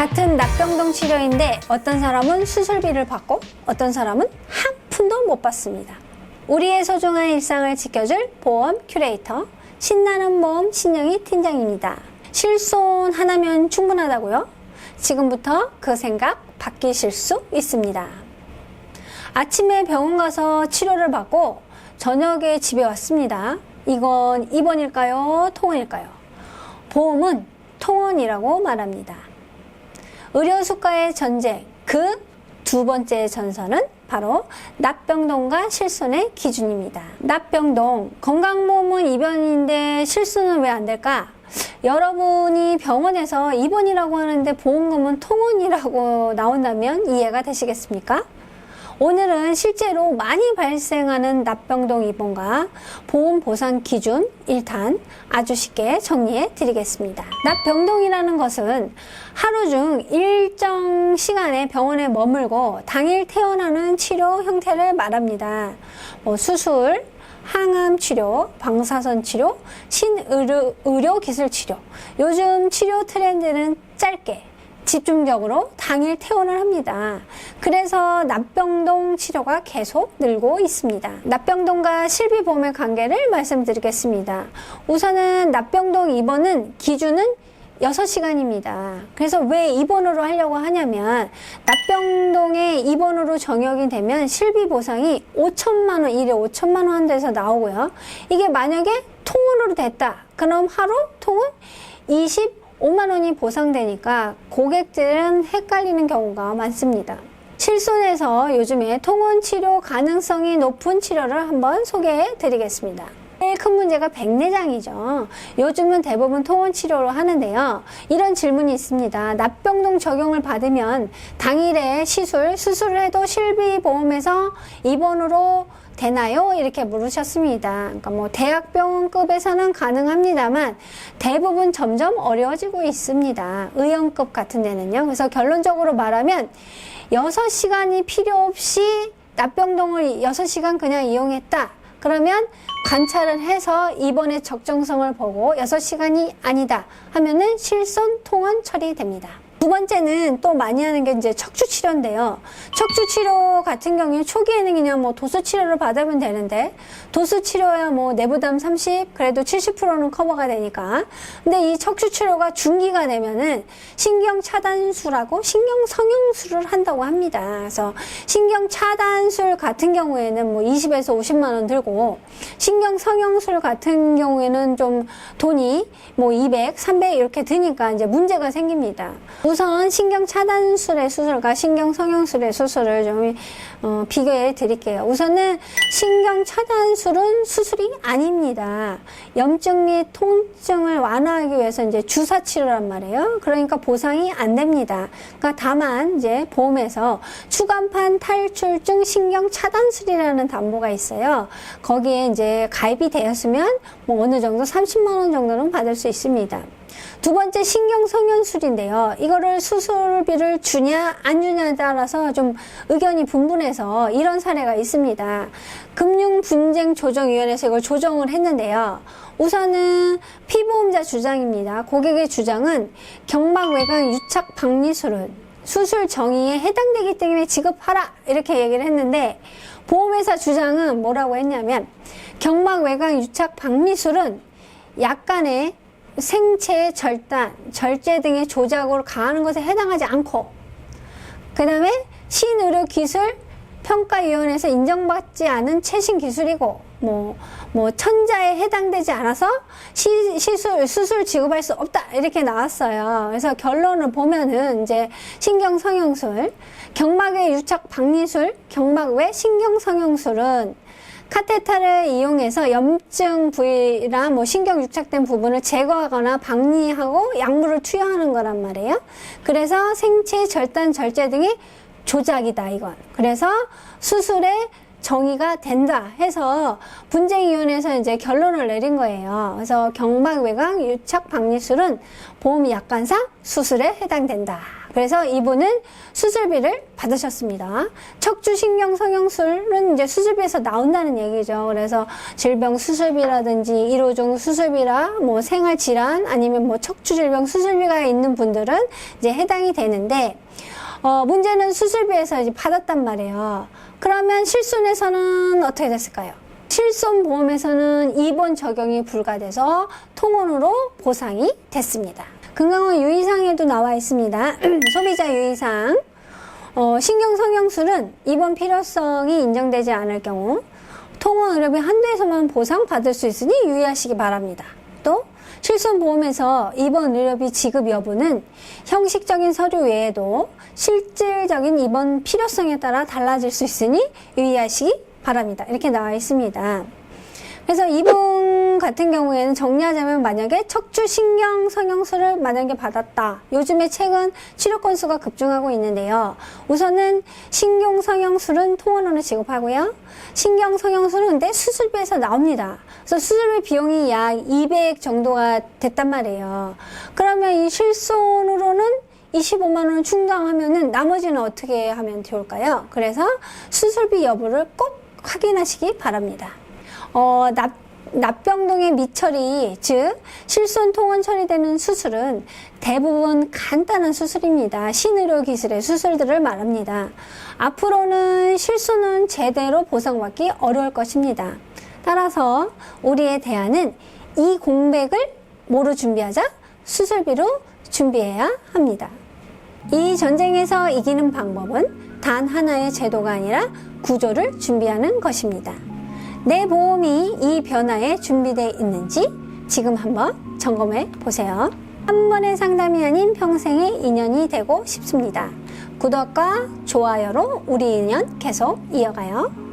같은 납병동 치료인데 어떤 사람은 수술비를 받고 어떤 사람은 한 푼도 못 받습니다. 우리의 소중한 일상을 지켜줄 보험 큐레이터 신나는 보험 신영희 팀장입니다. 실손 하나면 충분하다고요? 지금부터 그 생각 바뀌실 수 있습니다. 아침에 병원 가서 치료를 받고 저녁에 집에 왔습니다. 이건 입원일까요? 통원일까요? 보험은 통원이라고 말합니다. 의료수가의 전쟁, 그 두 번째 전선은 바로 납병동과 실손의 기준입니다. 납병동, 건강보험은 입원인데 실손은 왜 안 될까? 여러분이 병원에서 입원이라고 하는데 보험금은 통원이라고 나온다면 이해가 되시겠습니까? 오늘은 실제로 많이 발생하는 납병동 입원과 보험 보상 기준 1탄 아주 쉽게 정리해 드리겠습니다. 납병동이라는 것은 하루 중 일정 시간에 병원에 머물고 당일 퇴원하는 치료 형태를 말합니다. 뭐 수술, 항암 치료, 방사선 치료, 신의료 의료 기술 치료. 요즘 치료 트렌드는 짧게 집중적으로 당일 퇴원을 합니다. 그래서 납병동 치료가 계속 늘고 있습니다. 납병동과 실비보험의 관계를 말씀드리겠습니다. 우선은 납병동 입원은 기준은 6시간입니다. 그래서 왜 입원으로 하려고 하냐면 납병동에 입원으로 정역이 되면 실비 보상이 5천만 원, 1에 5천만 원 한대서 나오고요. 이게 만약에 통원으로 됐다. 그럼 하루 통은 20 5만 원이 보상되니까 고객들은 헷갈리는 경우가 많습니다. 실손에서 요즘에 통원 치료 가능성이 높은 치료를 한번 소개해 드리겠습니다. 제일 큰 문제가 백내장이죠. 요즘은 대부분 통원 치료로 하는데요. 이런 질문이 있습니다. 납병동 적용을 받으면 당일에 시술, 수술을 해도 실비보험에서 입원으로 되나요? 이렇게 물으셨습니다. 그러니까 뭐 대학병원급에서는 가능합니다만 대부분 점점 어려워지고 있습니다. 의원급 같은 데는요. 그래서 결론적으로 말하면 6시간이 필요 없이 납병동을 6시간 그냥 이용했다. 그러면 관찰을 해서 입원의 적정성을 보고 6시간이 아니다 하면은 실손 통원 처리됩니다. 두 번째는 또 많이 하는 게 이제 척추 치료인데요. 척추 치료 같은 경우에 초기에는 그냥 뭐 도수 치료를 받으면 되는데 도수 치료야 뭐 내부담 30 그래도 70%는 커버가 되니까. 근데 이 척추 치료가 중기가 되면은 신경 차단술하고 신경 성형술을 한다고 합니다. 그래서 신경 차단술 같은 경우에는 뭐 20에서 50만 원 들고 신경 성형술 같은 경우에는 좀 돈이 뭐 200, 300 이렇게 드니까 이제 문제가 생깁니다. 우선 신경 차단술의 수술과 신경 성형술의 수술을 좀 어, 비교해 드릴게요. 우선은 신경 차단술은 수술이 아닙니다. 염증 및 통증을 완화하기 위해서 이제 주사 치료란 말이에요. 그러니까 보상이 안 됩니다. 그러니까 다만 이제 보험에서 추간판 탈출증 신경 차단술이라는 담보가 있어요. 거기에 이제 가입이 되었으면 뭐 어느 정도 30만 원 정도는 받을 수 있습니다. 두 번째 신경 성형술인데요. 이거를 수술비를 주냐 안 주냐에 따라서 좀 의견이 분분해서 이런 사례가 있습니다. 금융분쟁조정위원회에서 이걸 조정을 했는데요. 우선은 피보험자 주장입니다. 고객의 주장은 경막외곽 유착 박리술은 수술 정의에 해당되기 때문에 지급하라 이렇게 얘기를 했는데 보험회사 주장은 뭐라고 했냐면 경막외곽 유착 박리술은 약간의 생체 절단, 절제 등의 조작으로 가하는 것에 해당하지 않고 그 다음에 신의료기술 평가위원회에서 인정받지 않은 최신 기술이고 뭐, 뭐 천자에 해당되지 않아서 시, 시술 수술 지급할 수 없다 이렇게 나왔어요. 그래서 결론을 보면은 이제 신경 성형술, 경막의 유착 박리술, 경막 외 신경 성형술은 카테타를 이용해서 염증 부위나 뭐 신경 유착된 부분을 제거하거나 박리하고 약물을 투여하는 거란 말이에요. 그래서 생체 절단 절제 등의 조작이다 이건. 그래서 수술에 정의가 된다 해서 분쟁위원회에서 이제 결론을 내린 거예요. 그래서 경막외곽 유착 박리술은 보험 약관상 수술에 해당된다. 그래서 이분은 수술비를 받으셨습니다. 척추신경 성형술은 이제 수술비에서 나온다는 얘기죠. 그래서 질병 수술비라든지 1호종 수술비라 뭐 생활 질환 아니면 뭐 척추 질병 수술비가 있는 분들은 이제 해당이 되는데 어, 문제는 수술비에서 이제 받았단 말이에요. 그러면 실손에서는 어떻게 됐을까요? 실손 보험에서는 입원 적용이 불가돼서 통원으로 보상이 됐습니다. 건강원 유의사항에도 나와 있습니다. 소비자 유의사항. 어, 신경 성형술은 입원 필요성이 인정되지 않을 경우 통원 의료비 한도에서만 보상받을 수 있으니 유의하시기 바랍니다. 또 실손보험에서 입원 의료비 지급 여부는 형식적인 서류 외에도 실질적인 입원 필요성에 따라 달라질 수 있으니 유의하시기 바랍니다. 이렇게 나와 있습니다. 그래서 이분 같은 경우에는 정리하자면 만약에 척추신경 성형술을 만약에 받았다. 요즘에 최근 치료 건수가 급증하고 있는데요. 우선은 신경 성형술은 통원으로 지급하고요. 신경 성형술은 근데 수술비에서 나옵니다. 그래서 수술비 비용이 약 200 정도가 됐단 말이에요. 그러면 이 실손으로는 25만 원 충당하면은 나머지는 어떻게 하면 좋을까요? 그래서 수술비 여부를 꼭 확인하시기 바랍니다. 어, 납, 납병동의 미처리, 즉, 실손 통원 처리되는 수술은 대부분 간단한 수술입니다. 신의료 기술의 수술들을 말합니다. 앞으로는 실손은 제대로 보상받기 어려울 것입니다. 따라서 우리의 대안은 이 공백을 뭐로 준비하자? 수술비로 준비해야 합니다. 이 전쟁에서 이기는 방법은 단 하나의 제도가 아니라 구조를 준비하는 것입니다. 내 보험이 이 변화에 준비되어 있는지 지금 한번 점검해 보세요. 한 번의 상담이 아닌 평생의 인연이 되고 싶습니다. 구독과 좋아요로 우리 인연 계속 이어가요.